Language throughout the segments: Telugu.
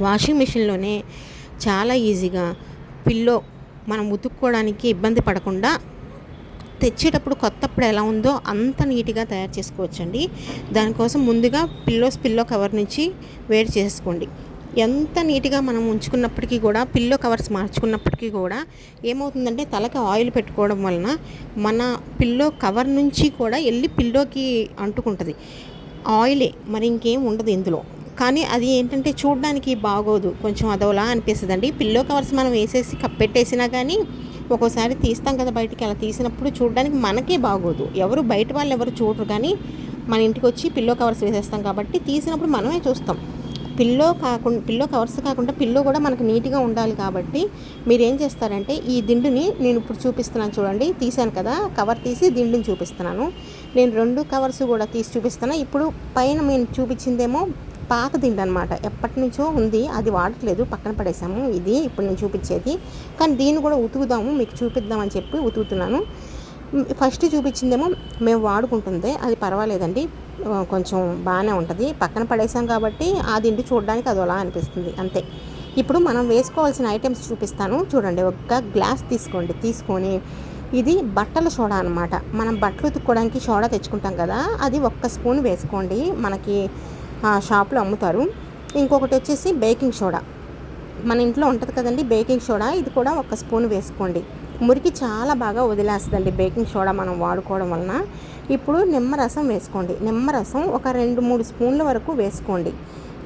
వాషింగ్ మిషన్లోనే చాలా ఈజీగా పిల్లో మనం ఉతుక్కోవడానికి ఇబ్బంది పడకుండా తెచ్చేటప్పుడు కొత్తప్పుడు ఎలా ఉందో అంత నీట్గా తయారు చేసుకోవచ్చండి. దానికోసం ముందుగా పిల్లోస్ పిల్లో కవర్ నుంచి వేడి చేసుకోండి. ఎంత నీట్గా మనం ఉంచుకున్నప్పటికీ కూడా పిల్లో కవర్స్ మార్చుకున్నప్పటికీ కూడా ఏమవుతుందంటే తలకి ఆయిల్ పెట్టుకోవడం వలన మన పిల్లో కవర్ నుంచి కూడా వెళ్ళి పిల్లోకి అంటుకుంటుంది. ఆయిలే మరి ఇంకేం ఉండదు ఇందులో. కానీ అది ఏంటంటే చూడడానికి బాగోదు. కొంచెం అదోలా అనిపిస్తుందండి. పిల్లో కవర్స్ మనం వేసేసి కప్పెట్టేసినా కానీ ఒక్కోసారి తీస్తాం కదా బయటికి అలా తీసినప్పుడు చూడడానికి మనకే బాగోదు. ఎవరు బయట వాళ్ళు ఎవరు చూడరు కానీ మన ఇంటికి వచ్చి పిల్లో కవర్స్ వేసేస్తాం కాబట్టి తీసినప్పుడు మనమే చూస్తాం. పిల్లో కాకుండా పిల్లో కవర్స్ కాకుండా పిల్లో కూడా మనకు నీట్గా ఉండాలి కాబట్టి మీరు ఏం చేస్తారంటే ఈ దిండుని నేను ఇప్పుడు చూపిస్తున్నాను చూడండి. తీసాను కదా కవర్ తీసి దిండుని చూపిస్తున్నాను. నేను రెండు కవర్స్ కూడా తీసి చూపిస్తాను ఇప్పుడు పైన మేము చూపించిందేమో పాత దిండు అనమాట ఎప్పటి నుంచో ఉంది. అది వాడట్లేదు. పక్కన పడేసాము. ఇది ఇప్పుడు నేను చూపించేది. కానీ దీన్ని కూడా ఉతుకుదాము. మీకు చూపిద్దామని చెప్పి ఉతుకుతున్నాను. ఫస్ట్ చూపించిందేమో మేము వాడుకుంటుంది. అది పర్వాలేదండి. కొంచెం బాగానే ఉంటుంది. పక్కన పడేసాం కాబట్టి ఆ దిండు చూడడానికి అది అలా అనిపిస్తుంది. అంతే. ఇప్పుడు మనం వేసుకోవాల్సిన ఐటమ్స్ చూపిస్తాను. చూడండి. ఒక గ్లాస్ తీసుకోండి. తీసుకొని ఇది బట్టల సోడా అనమాట మనం బట్టలు ఉతుక్కోవడానికి సోడా తెచ్చుకుంటాం కదా. అది ఒక్క స్పూన్ వేసుకోండి. మనకి షాప్లో అమ్ముతారు. ఇంకొకటి వచ్చేసి బేకింగ్ సోడా. మన ఇంట్లో ఉంటుంది కదండి బేకింగ్ సోడా. ఇది కూడా ఒక స్పూన్ వేసుకోండి. మురికి చాలా బాగా వదిలేస్తుందండి బేకింగ్ సోడా మనం వాడుకోవడం వలన. ఇప్పుడు నిమ్మరసం వేసుకోండి. నిమ్మరసం ఒక రెండు మూడు స్పూన్ల వరకు వేసుకోండి.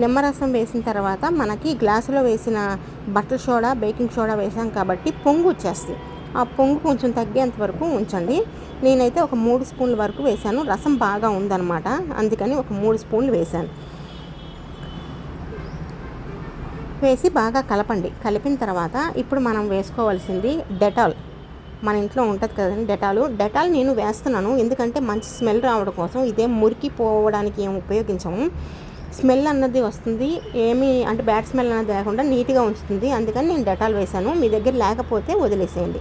నిమ్మరసం వేసిన తర్వాత మనకి గ్లాసులో వేసిన బట్టల సోడా బేకింగ్ సోడా వేసాం కాబట్టి పొంగు వచ్చేస్తుంది. ఆ పొంగు కొంచెం తగ్గేంత వరకు ఉంచండి. నేనైతే ఒక మూడు స్పూన్ల వరకు వేశాను. రసం బాగా ఉందన్నమాట. అందుకని ఒక మూడు స్పూన్లు వేశాను. వేసి బాగా కలపండి. కలిపిన తర్వాత ఇప్పుడు మనం వేసుకోవాల్సింది డెటాల్. మన ఇంట్లో ఉంటుంది కదండి డెటాలు. డెటాల్ నేను వేస్తున్నాను. ఎందుకంటే మంచి స్మెల్ రావడం కోసం ఇదే మురికి పోవడానికి ఏం ఉపయోగించము. స్మెల్ అన్నది వస్తుంది. ఏమీ అంటే బ్యాడ్ స్మెల్ అన్నది లేకుండా నీట్గా ఉంచుతుంది. అందుకని నేను డెటాల్ వేశాను. మీ దగ్గర లేకపోతే వదిలేసేయండి.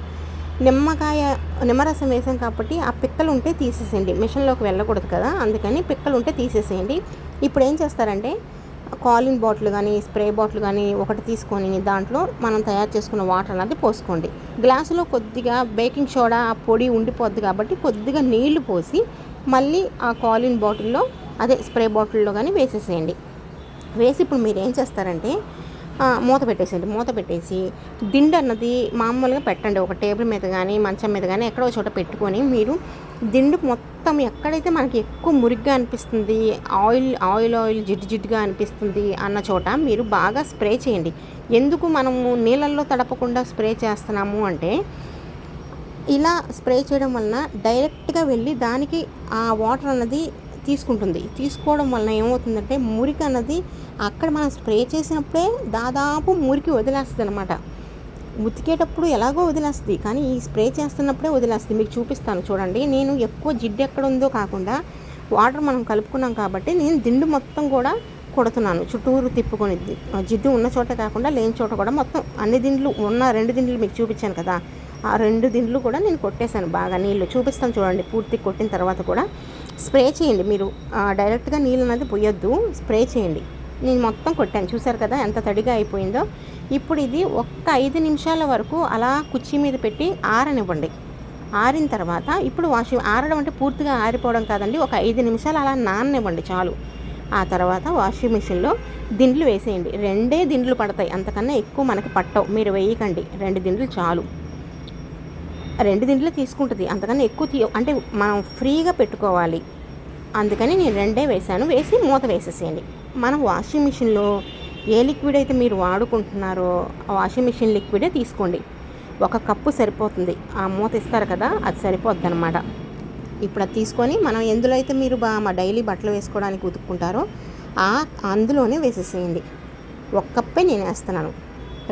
నిమ్మకాయ నిమ్మరసం వేసాం కాబట్టి ఆ పిక్కలు ఉంటే తీసేసేయండి. మిషన్లోకి వెళ్ళకూడదు కదా అందుకని పిక్కలు ఉంటే తీసేసేయండి. ఇప్పుడు ఏం చేస్తారంటే కాలిన్ బాటిల్ కానీ స్ప్రే బాటిల్ కానీ ఒకటి తీసుకొని దాంట్లో మనం తయారు చేసుకున్న వాటర్ అనేది పోసుకోండి. గ్లాసులో కొద్దిగా బేకింగ్ సోడా ఆ పొడి ఉండిపోద్ది కాబట్టి కొద్దిగా నీళ్ళు పోసి మళ్ళీ ఆ కాలిన్ బాటిల్లో అదే స్ప్రే బాటిల్లో కానీ వేసేసేయండి. వేసి ఇప్పుడు మీరు ఏం చేస్తారంటే మూత పెట్టేసేయండి. మూత పెట్టేసి దిండు అన్నది మామూలుగా పెట్టండి. ఒక టేబుల్ మీద కానీ మంచం మీద కానీ ఎక్కడో చోట పెట్టుకొని మీరు దిండు మొత్తం ఎక్కడైతే మనకి ఎక్కువ మురిగ్గా అనిపిస్తుంది ఆయిల్ ఆయిల్ ఆయిల్ జిడ్డు జిడ్డుగా అనిపిస్తుంది అన్న చోట మీరు బాగా స్ప్రే చేయండి. ఎందుకు మనము నీళ్ళల్లో తడపకుండా స్ప్రే చేస్తున్నాము అంటే ఇలా స్ప్రే చేయడం వలన డైరెక్ట్గా వెళ్ళి దానికి ఆ వాటర్ అన్నది తీసుకుంటుంది. తీసుకోవడం వలన ఏమవుతుందంటే మురికి అన్నది అక్కడ మనం స్ప్రే చేసినప్పుడే దాదాపు మురికి వదిలేస్తుంది అనమాట ఉతికేటప్పుడు ఎలాగో వదిలేస్తుంది. కానీ ఈ స్ప్రే చేస్తున్నప్పుడే వదిలేస్తుంది. మీకు చూపిస్తాను చూడండి. నేను ఎక్కువ జిడ్డు ఎక్కడ ఉందో కాకుండా వాటర్ మనం కలుపుకున్నాం కాబట్టి నేను దిండు మొత్తం కూడా కొడుతున్నాను. చుట్టూరు తిప్పుకొని ఆ జిడ్డు ఉన్న చోట కాకుండా లేని చోట కూడా మొత్తం అన్ని దిండ్లు ఉన్న రెండు దిండ్లు మీకు చూపించాను కదా. ఆ రెండు దిండ్లు కూడా నేను కొట్టేశాను బాగా నీళ్ళు. చూపిస్తాను చూడండి పూర్తి కొట్టిన తర్వాత కూడా. స్ప్రే చేయండి మీరు. డైరెక్ట్గా నీళ్ళు అనేది పోయొద్దు. స్ప్రే చేయండి. నేను మొత్తం కొట్టాను. చూసారు కదా ఎంత తడిగా అయిపోయిందో. ఇప్పుడు ఇది ఒక్క ఐదు నిమిషాల వరకు అలా కుర్చీ మీద పెట్టి ఆరనివ్వండి. ఆరిన తర్వాత ఇప్పుడు వాషింగ్ ఆరడం అంటే పూర్తిగా ఆరిపోవడం కాదండి. ఒక ఐదు నిమిషాలు అలా నాననివ్వండి చాలు. ఆ తర్వాత వాషింగ్ మిషన్లో దిండ్లు వేసేయండి. రెండే దిండ్లు పడతాయి. అంతకన్నా ఎక్కువ మనకి పట్టవు. మీరు వేయకండి. రెండు దిండ్లు చాలు. రెండు దిండ్లు తీసుకుంటుంది. అంతకన్నా ఎక్కువ తీ అంటే మనం ఫ్రీగా పెట్టుకోవాలి. అందుకని నేను రెండే వేసాను వేసి మూత వేసేసేయండి. మనం వాషింగ్ మిషన్లో ఏ లిక్విడ్ అయితే మీరు వాడుకుంటున్నారో ఆ వాషింగ్ మిషన్ లిక్విడే తీసుకోండి. ఒక కప్పు సరిపోతుంది. ఆ మూత ఇస్తారు కదా అది సరిపోద్ది అనమాట ఇప్పుడు అది తీసుకొని మనం ఎందులో అయితే మీరు బా మా డైలీ బట్టలు వేసుకోవడానికి ఉతుక్కుంటారో ఆ అందులోనే వేసేసేయండి. ఒక కప్పే నేను వేస్తున్నాను.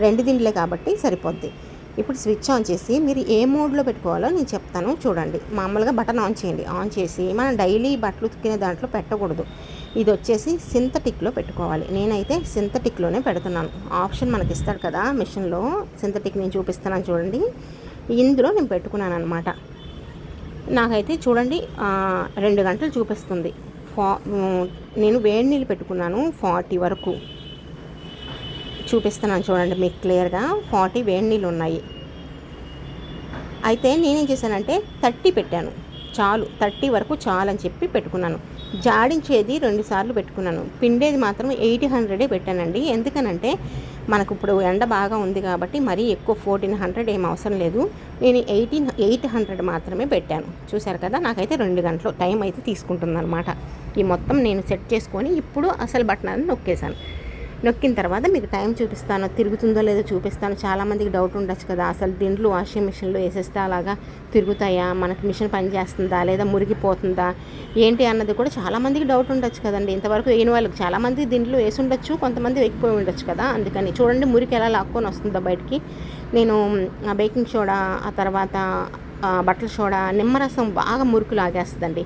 రెండు దిండ్లే కాబట్టి సరిపోద్ది. ఇప్పుడు స్విచ్ ఆన్ చేసి మీరు ఏ మోడ్లో పెట్టుకోవాలో నేను చెప్తాను చూడండి. మామూలుగా బటన్ ఆన్ చేయండి. ఆన్ చేసి మనం డైలీ బట్టలు ఉతికిన దాంట్లో పెట్టకూడదు. ఇది వచ్చేసి సింథటిక్లో పెట్టుకోవాలి. నేనైతే సింథటిక్లోనే పెడుతున్నాను. ఆప్షన్ మనకి ఇస్తాడు కదా మిషన్లో. సింథటిక్ నేను చూపిస్తున్నాను చూడండి. ఇందులో నేను పెట్టుకున్నాను అనమాట నాకైతే చూడండి రెండు గంటలు చూపిస్తుంది. ఫా నేను వేడి నీళ్ళు పెట్టుకున్నాను ఫార్టీ వరకు. చూపిస్తున్నాను చూడండి మీకు క్లియర్గా. ఫార్టీ వేడి నీళ్ళు ఉన్నాయి. అయితే నేనేం చేశానంటే థర్టీ పెట్టాను. చాలు థర్టీ వరకు చాలు అని చెప్పి పెట్టుకున్నాను. జాడించేది రెండు సార్లు పెట్టుకున్నాను. పిండేది మాత్రం ఎయిట్ హండ్రెడే పెట్టానండి. ఎందుకనంటే మనకు ఇప్పుడు ఎండ బాగా ఉంది కాబట్టి మరీ ఎక్కువ ఫోర్టీన్ హండ్రెడ్ ఏం అవసరం లేదు. నేను ఎయిటీన్ ఎయిట్ హండ్రెడ్ మాత్రమే పెట్టాను. చూశారు కదా నాకైతే రెండు గంటలు టైం అయితే తీసుకుంటుంది అనమాట ఈ మొత్తం నేను సెట్ చేసుకొని ఇప్పుడు అసలు బటన్ నొక్కేశాను. నొక్కిన తర్వాత మీకు టైం చూపిస్తాను. తిరుగుతుందో లేదో చూపిస్తాను. చాలామందికి డౌట్ ఉండొచ్చు కదా. అసలు దీంట్లో వాషింగ్ మిషన్లో వేసేస్తే అలాగా తిరుగుతాయా? మనకి మిషన్ పనిచేస్తుందా లేదా మురిగిపోతుందా? ఏంటి అన్నది కూడా చాలామందికి డౌట్ ఉండొచ్చు కదండి. ఇంతవరకు వేయని వాళ్ళకి చాలామంది దీంట్లో వేసి ఉండొచ్చు. కొంతమంది వెక్కిపోయి ఉండొచ్చు కదా. అందుకని చూడండి మురికి ఎలా లాక్కొని వస్తుందో బయటికి. నేను ఆ బేకింగ్ సోడా ఆ తర్వాత బట్టల సోడా నిమ్మరసం బాగా మురుకు లాగేస్తుందండి.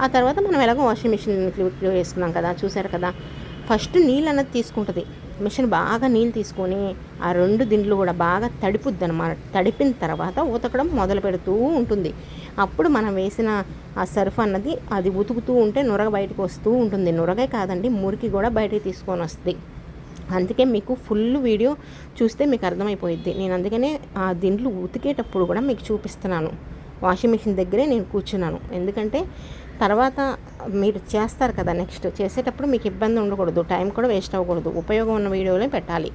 ఆ తర్వాత మనం ఎలాగో వాషింగ్ మిషన్ లిక్విడ్ వేసుకున్నాం కదా. చూసారు కదా. ఫస్ట్ నీళ్ళు అన్నది తీసుకుంటుంది. మిషన్ బాగా నీళ్ళు తీసుకొని ఆ రెండు దిండ్లు కూడా బాగా తడిపుద్ది అనమాట తడిపిన తర్వాత ఉతకడం మొదలు పెడుతూ ఉంటుంది. అప్పుడు మనం వేసిన ఆ సర్ఫ్ అన్నది అది ఉతుకుతూ ఉంటే నురగ బయటకు వస్తూ ఉంటుంది. నురగే కాదండి మురికి కూడా బయటకు తీసుకొని వస్తుంది. అందుకే మీకు ఫుల్ వీడియో చూస్తే మీకు అర్థమైపోయిద్ది. నేను అందుకనే ఆ దిండ్లు ఉతికేటప్పుడు కూడా మీకు చూపిస్తున్నాను. వాషింగ్ మిషన్ దగ్గరే నేను కూర్చున్నాను. ఎందుకంటే తర్వాత మీరు చేస్తారు కదా నెక్స్ట్ చేసేటప్పుడు మీకు ఇబ్బంది ఉండకూడదు టైం కూడా వేస్ట్ అవ్వకూడదు ఉపయోగం ఉన్న వీడియోలే పెట్టాలి.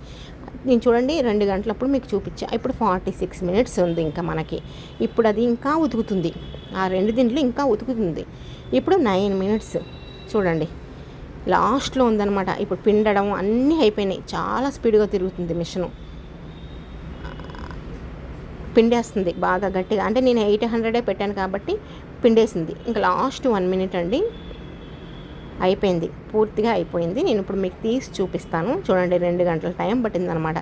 నేను చూడండి రెండు గంటలప్పుడు మీకు చూపించా. ఇప్పుడు ఫార్టీ సిక్స్ మినిట్స్ ఉంది ఇంకా మనకి. ఇప్పుడు అది ఇంకా ఉతుకుతుంది. ఆ రెండు దీంట్లో ఇంకా ఉతుకుతుంది. ఇప్పుడు నైన్ మినిట్స్. చూడండి. లాస్ట్లో ఉందన్నమాట. ఇప్పుడు పిండడం అన్నీ అయిపోయినాయి. చాలా స్పీడ్గా తిరుగుతుంది మిషను. పిండేస్తుంది. బాగా గట్టిగా. అంటే నేను ఎయిట్ హండ్రెడే పెట్టాను కాబట్టి పిండేసింది. ఇంకా లాస్ట్ వన్ మినిట్ అండి. అయిపోయింది. పూర్తిగా అయిపోయింది. నేను ఇప్పుడు మీకు తీసి చూపిస్తాను. చూడండి రెండు గంటల టైం పట్టిందనమాట.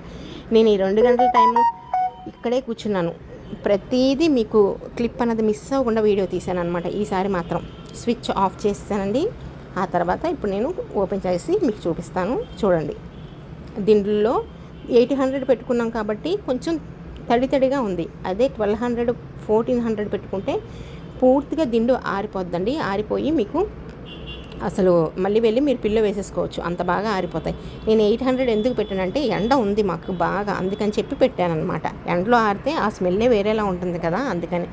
నేను ఈ రెండు గంటల టైం ఇక్కడే కూర్చున్నాను. ప్రతిదీ మీకు క్లిప్ అన్నది మిస్ అవ్వకుండా వీడియో తీశాను అనమాట ఈసారి మాత్రం స్విచ్ ఆఫ్ చేస్తానండి ఆ తర్వాత ఇప్పుడు నేను ఓపెన్ చేసి మీకు చూపిస్తాను. చూడండి. దీంట్లో ఎయిట్ హండ్రెడ్ పెట్టుకున్నాం కాబట్టి కొంచెం తడి తడిగా ఉంది. అదే ట్వెల్వ్ హండ్రెడ్ ఫోర్టీన్ హండ్రెడ్ పెట్టుకుంటే పూర్తిగా దిండు ఆరిపోద్దండి. ఆరిపోయి మీకు అసలు మళ్ళీ వెళ్ళి మీరు పిల్లో వేసేసుకోవచ్చు. అంత బాగా ఆరిపోతాయి. నేను ఎయిట్ హండ్రెడ్ ఎందుకు పెట్టానంటే ఎండ ఉంది మాకు బాగా అందుకని చెప్పి పెట్టానమాట ఎండలో ఆరితే ఆ స్మెల్లే వేరేలా ఉంటుంది కదా అందుకని.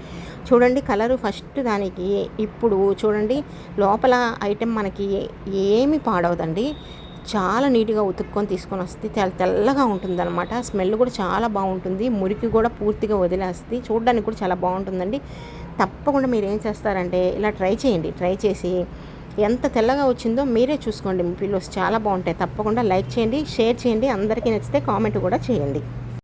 చూడండి కలరు ఫస్ట్ దానికి ఇప్పుడు చూడండి లోపల ఐటెం మనకి ఏమి పాడవదండి. చాలా నీట్గా ఉతుక్కొని తీసుకొని వస్తే తెల్ల తెల్లగా ఉంటుంది అనమాట స్మెల్ కూడా చాలా బాగుంటుంది. మురికి కూడా పూర్తిగా వదిలేస్తుంది చూడడానికి కూడా చాలా బాగుంటుందండి. తప్పకుండా మీరు ఏం చేస్తారంటే ఇలా ట్రై చేయండి. ట్రై చేసి ఎంత తెల్లగా వచ్చిందో మీరే చూసుకోండి. మీ పిల్లోస్ చాలా బాగుంటాయి. తప్పకుండా లైక్ చేయండి షేర్ చేయండి. అందరికీ నచ్చితే కామెంట్ కూడా చేయండి.